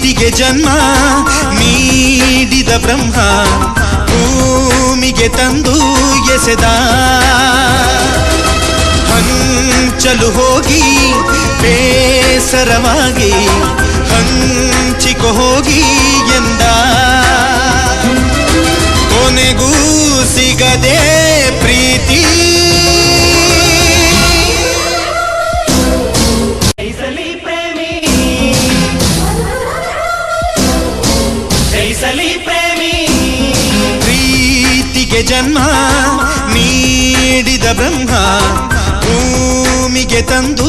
ಪ್ರೀತಿಗೆ ಜನ್ಮ ನೀಡಿದ ಬ್ರಹ್ಮ ಭೂಮಿಗೆ ತಂದು ಎಸೆದ. ಹಂಚಲು ಹೋಗಿ ಬೇಸರವಾಗಿ ಹಂಚಿಕೊ ಹೋಗಿ ಎಂದ. ಕೊನೆಗೂ ಸಿಗದೆ ಪ್ರೀತಿ ಜೈಸಲಿ ಪ್ರೇಮಿ. ಪ್ರೀತಿಗೆ ಜನ್ಮ ನೀಡಿದ ಬ್ರಹ್ಮ ಭೂಮಿಗೆ ತಂದು